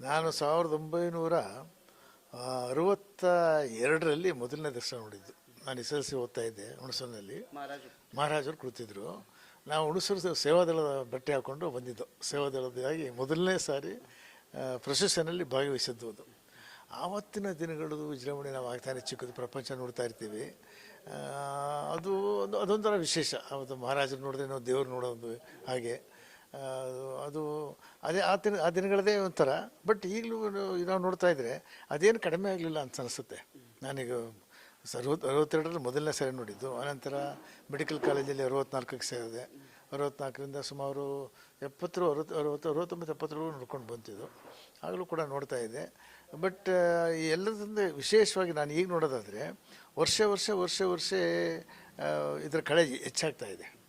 ನಾನು ಸಾವಿರದ ಒಂಬೈನೂರ ಅರವತ್ತ ಎರಡರಲ್ಲಿ ಮೊದಲನೇ ದರ್ಶನ ನೋಡಿದ್ದು. ನಾನು ಎಸ್ ಎಲ್ ಸಿ ಓದ್ತಾ ಇದ್ದೆ ಹುಣಸೂರಿನಲ್ಲಿ. ಮಹಾರಾಜು. ಮಹಾರಾಜರು ಕೂತಿದ್ರು ನಾವು ಹುಣಸೂರು ಸೇವಾದಳದ ಬಟ್ಟೆ ಹಾಕ್ಕೊಂಡು ಬಂದಿದ್ದು. ಸೇವಾದಳದಾಗಿ ಮೊದಲನೇ ಸಾರಿ ಪ್ರೊಸೆಷನಲ್ಲಿ ಭಾಗವಹಿಸಿದ್ದು ಅದು. ಆವತ್ತಿನ ದಿನಗಳು ವಿಜೃಂಭಣೆ ನಾವು ಆಗ್ತಾನೆ ಚಿಕ್ಕದು ಪ್ರಪಂಚ ನೋಡ್ತಾ ಇರ್ತೀವಿ. ಅದು ಒಂದು ಅದೊಂಥರ ವಿಶೇಷ. ಅವತ್ತು ಮಹಾರಾಜರು ನೋಡಿದ್ರೆ ನಾವು ದೇವ್ರು ನೋಡೋದು ಹಾಗೆ. ಅದು, ಅದೇ ಆ ದಿನ, ಆ ದಿನಗಳದೇ ಒಂಥರ. ಬಟ್ ಈಗಲೂ ನಾವು ನೋಡ್ತಾ ಇದ್ರೆ ಅದೇನು ಕಡಿಮೆ ಆಗಲಿಲ್ಲ ಅಂತ ಅನಿಸುತ್ತೆ. ನಾನೀಗ ಅರವತ್ತು ಅರವತ್ತೆರಡರಲ್ಲಿ ಮೊದಲನೇ ಸರಿ ನೋಡಿದ್ದು. ಆನಂತರ ಮೆಡಿಕಲ್ ಕಾಲೇಜಲ್ಲಿ ಅರವತ್ನಾಲ್ಕಕ್ಕೆ ಸೇರಿದೆ. ಅರವತ್ನಾಲ್ಕರಿಂದ ಸುಮಾರು ಎಪ್ಪತ್ತರು ಅರವತ್ತು ಅರವತ್ತು, ಅರವತ್ತೊಂಬತ್ತು, ಎಪ್ಪತ್ತರವರೆಗೂ ನೋಡ್ಕೊಂಡು ಬಂತಿದ್ದು. ಆಗಲೂ ಕೂಡ ನೋಡ್ತಾ ಇದ್ದೆ. ಬಟ್ ಎಲ್ಲದರಿಂದ ವಿಶೇಷವಾಗಿ ನಾನು ಈಗ ನೋಡೋದಾದರೆ ವರ್ಷ ವರ್ಷ ವರ್ಷ ವರ್ಷ ಇದರ ಕಳೆ ಹೆಚ್ಚಾಗ್ತಾ ಇದೆ.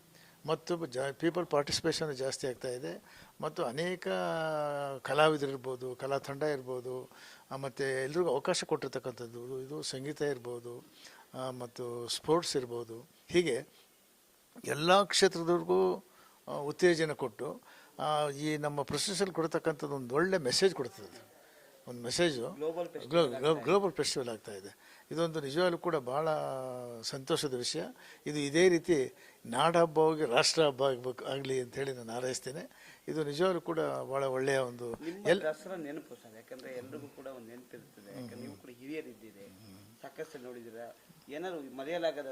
ಮತ್ತು ಜ ಪೀಪಲ್ ಪಾರ್ಟಿಸಿಪೇಷನ್ ಜಾಸ್ತಿ ಆಗ್ತಾ ಇದೆ ಮತ್ತು ಅನೇಕ ಕಲಾವಿದರು ಇರ್ಬೋದು ಕಲಾ ತಂಡ ಇರ್ಬೋದು ಮತ್ತು ಎಲ್ರಿಗೂ ಅವಕಾಶ ಕೊಟ್ಟಿರ್ತಕ್ಕಂಥದ್ದು, ಇದು ಸಂಗೀತ ಇರ್ಬೋದು ಮತ್ತು ಸ್ಪೋರ್ಟ್ಸ್ ಇರ್ಬೋದು ಹೀಗೆ ಎಲ್ಲ ಕ್ಷೇತ್ರದವ್ರಿಗೂ ಉತ್ತೇಜನ ಕೊಟ್ಟು ಈ ನಮ್ಮ ಪ್ರೊಸೆಸಲ್ಲಿ ಕೊಡ್ತಕ್ಕಂಥದ್ದು ಒಂದು ಒಳ್ಳೆ ಮೆಸೇಜ್ ಕೊಡ್ತದೆ. ಒಂದು ಮೆಸೇಜು ಗ್ಲೋಬಲ್ ಫೆಸ್ಟಿವಲ್ ಆಗ್ತಾ ಇದೆ. ಇದೊಂದು ನಿಜವಾಗ್ಲೂ ಕೂಡ ಬಹಳ ಸಂತೋಷದ ವಿಷಯ. ಇದು ಇದೇ ರೀತಿ ನಾಡ ಹಬ್ಬ ಹೋಗಿ ರಾಷ್ಟ್ರ ಹಬ್ಬ ಆಗಬೇಕು ಆಗಲಿ ಅಂತೇಳಿ ನಾನು ಹಾರೈಸ್ತೇನೆ. ಇದು ನಿಜವಾಗ್ಲೂ ಕೂಡ ಬಹಳ ಒಳ್ಳೆಯ ಒಂದು ದಸರಾ ನೆನಪು ಸರ್ ಯಾಕಂದ್ರೆ ಎಲ್ರಿಗೂ ಕೂಡ ಒಂದು ನೆನಪಿರ್ತದೆ. ನೀವು ಕೂಡ ಹಿರಿಯರಿದ್ದೀರಿ. ಸಾಕಷ್ಟು ನೋಡಿದಿರ ಏನಾದ್ರು ಮರೆಯಲಾಗದ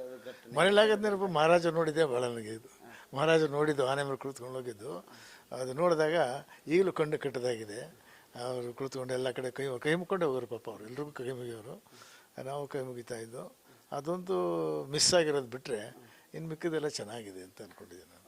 ಮರೆಯಲಾಗದ ನೆನಪು ಮಹಾರಾಜ ನೋಡಿದೆ ಭಾಳ ನನಗೆ ಇದು. ಮಹಾರಾಜ ನೋಡಿದ್ದು ಆನೆ ಮೇಲೆ ಕುಳಿತುಕೊಂಡು ಹೋಗಿದ್ದು. ಅದು ನೋಡಿದಾಗ ಈಗಲೂ ಕಣ್ಣು ಕಟ್ಟದಾಗಿದೆ. ಅವರು ಕುಳಿತುಕೊಂಡು ಎಲ್ಲ ಕಡೆ ಕೈ ಕೈ ಮುಕ್ಕೊಂಡೆ ಹೋಗೋರು ಪಾಪ ಅವರು. ಎಲ್ರಿಗೂ ಕೈ ಮುಗಿಯೋರು. ನಾವು ಕೈ ಮುಗಿತಾ ಇದ್ದೋ. ಅದೊಂದು ಮಿಸ್ ಆಗಿರೋದು ಬಿಟ್ಟರೆ ಇನ್ನು ಮಿಕ್ಕಿದೆಲ್ಲ ಚೆನ್ನಾಗಿದೆ ಅಂತ ಅಂದ್ಕೊಂಡಿದ್ದೀನಿ